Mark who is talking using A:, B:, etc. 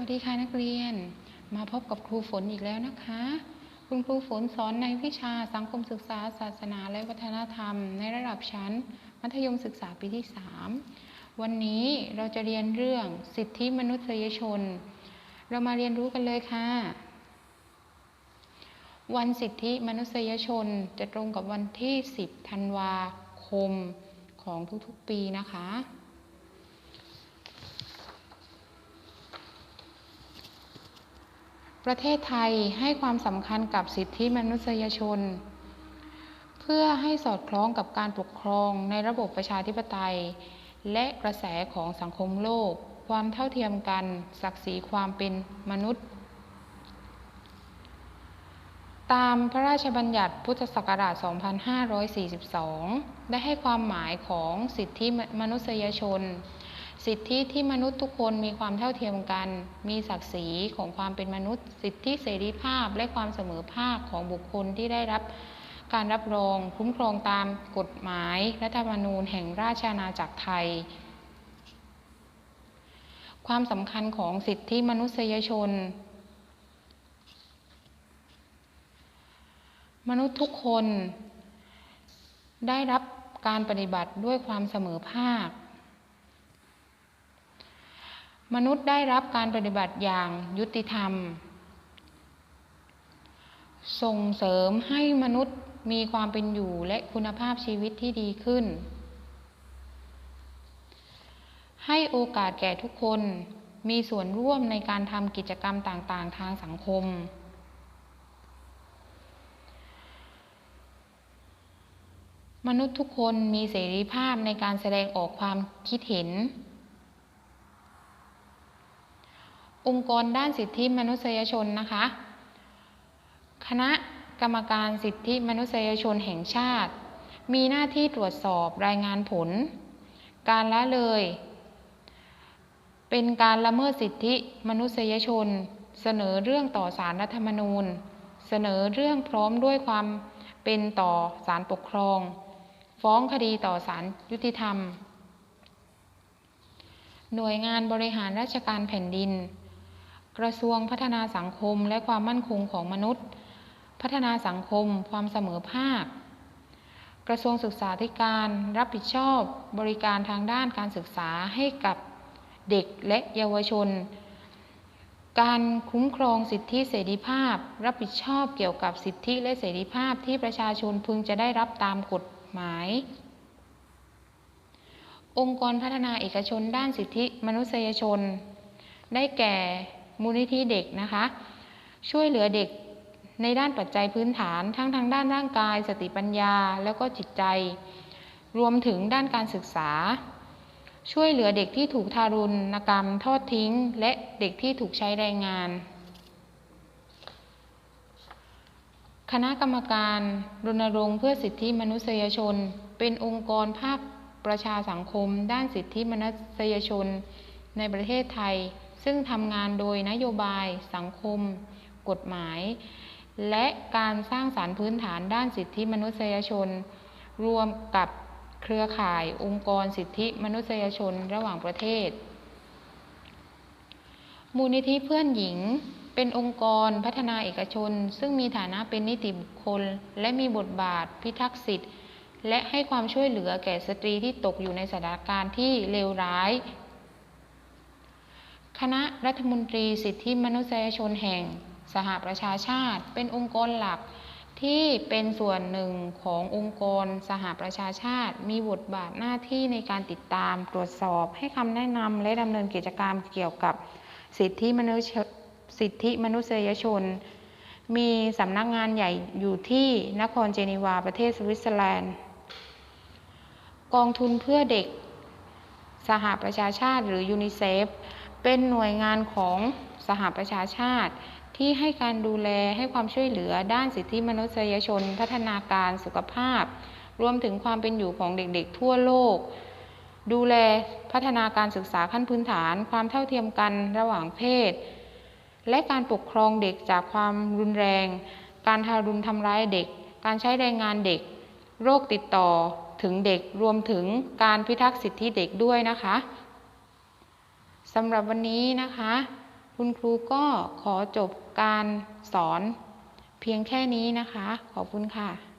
A: วัสดีค่ะนักเรียน มาพบกับครูฝนอีกแล้วนะคะ คุณครูฝนสอนในวิชาสังคมศึกษา ศาสนาและวัฒนธรรม ในระดับชั้น มัธยมศึกษาปีที่ 3 วันนี้เราจะเรียนเรื่องสิทธิมนุษยชน เรามาเรียนรู้กันเลยค่ะ วันสิทธิมนุษยชนจะตรงกับวันที่ 10 ธันวาคมของทุกๆปีนะคะ ประเทศไทยให้ความสำคัญกับสิทธิมนุษยชน เพื่อให้สอดคล้องกับการปกครองในระบบประชาธิปไตย และกระแสของสังคมโลก ความเท่าเทียมกัน ศักดิ์ศรีความเป็นมนุษย์ ตามพระราชบัญญัติพุทธศักราช 2542 ได้ให้ความหมายของสิทธิมนุษยชน สิทธิที่มนุษย์ทุกคนมีความเท่าเทียมกัน มีศักดิ์ศรีของความเป็นมนุษย์ สิทธิเสรีภาพและความเสมอภาคของบุคคลที่ได้รับการรับรองคุ้มครองตามกฎหมาย รัฐธรรมนูญแห่งราชอาณาจักรไทย ความสำคัญของสิทธิมนุษยชน มนุษย์ทุกคนได้รับการปฏิบัติด้วยความเสมอภาค มนุษย์ได้รับการปฏิบัติอย่างยุติธรรม ส่งเสริมให้มนุษย์มีความเป็นอยู่และคุณภาพชีวิตที่ดีขึ้น ให้โอกาสแก่ทุกคนมีส่วนร่วมในการทำกิจกรรมต่างๆ ทางสังคม มนุษย์ทุกคนมีเสรีภาพในการแสดงออกความคิดเห็น องค์กรด้านสิทธิมนุษยชนนะคะ คณะกรรมการสิทธิมนุษยชนแห่งชาติ มีหน้าที่ตรวจสอบรายงานผล การละเลย เป็นการละเมิดสิทธิมนุษยชน เสนอเรื่องต่อสารรัฐธรรมนูญ เสนอเรื่องพร้อมด้วยความเป็นต่อศาลปกครอง ฟ้องคดีต่อศาลยุติธรรม หน่วยงานบริหารราชการแผ่นดิน กระทรวงพัฒนาสังคมและความมั่นคงของมนุษย์ พัฒนาสังคม ความเสมอภาค กระทรวงศึกษาธิการ รับผิดชอบบริการทางด้านการศึกษาให้กับเด็กและเยาวชน การคุ้มครองสิทธิเสรีภาพ รับผิดชอบเกี่ยวกับสิทธิและเสรีภาพที่ประชาชนพึงจะได้รับตามกฎหมาย องค์กรพัฒนาเอกชนด้านสิทธิมนุษยชน ได้แก่ มูลนิธิเด็กนะคะ ช่วยเหลือเด็กในด้านปัจจัยพื้นฐานทั้งทางด้านร่างกาย สติปัญญา แล้วก็จิตใจ รวมถึงด้านการศึกษา ช่วยเหลือเด็กที่ถูกทารุณกรรม ทอดทิ้ง และเด็กที่ถูกใช้แรงงาน คณะกรรมการรณรงค์เพื่อสิทธิมนุษยชน เป็นองค์กรภาคประชาสังคม ด้านสิทธิมนุษยชน ในประเทศไทย ซึ่งทำงานโดยนโยบาย สังคม กฎหมาย และการสร้างสารรค์พื้นฐานด้านสิทธิมนุษยชน รวมกับเครือข่ายองค์กรสิทธิมนุษยชนระหว่างประเทศ มูลนิธิเพื่อนหญิงเป็นองค์กรพัฒนาเอกชน ซึ่งมีฐานะเป็นนิติบุคคล และมีบทบาทพิทักษ์สิทธิและให้ความช่วยเหลือแก่สตรีที่ตกอยู่ในสถานการณ์ที่เลวร้าย คณะรัฐมนตรีสิทธิมนุษยชนแห่งสหประชาชาติ เป็นองค์กรหลักที่เป็นส่วนหนึ่งขององค์กรสหประชาชาติ มีบทบาทหน้าที่ในการติดตาม ตรวจสอบให้คำแนะนำและดำเนินกิจกรรมเกี่ยวกับสิทธิมนุษยสิทธิมนุษยชน มีสำนักงานใหญ่อยู่ที่นครเจนีวาประเทศสวิตเซอร์แลนด์ กองทุนเพื่อเด็ก สหประชาชาติหรือยูนิเซฟ เป็นหน่วยงานของสหประชาชาติ ที่ให้การดูแลให้ความช่วยเหลือด้านสิทธิมนุษยชน พัฒนาการสุขภาพ รวมถึงความเป็นอยู่ของเด็กๆทั่วโลก ดูแลพัฒนาการศึกษาขั้นพื้นฐาน ความเท่าเทียมกันระหว่างเพศ และการปกครองเด็กจากความรุนแรง การทารุณทำร้ายเด็ก การใช้แรงงานเด็ก โรคติดต่อถึงเด็กรวมถึงการพิทักษ์สิทธิเด็กด้วยนะคะ สำหรับวันนี้นะคะ คุณครูก็ขอจบการสอนเพียงแค่นี้นะคะ ขอบคุณค่ะ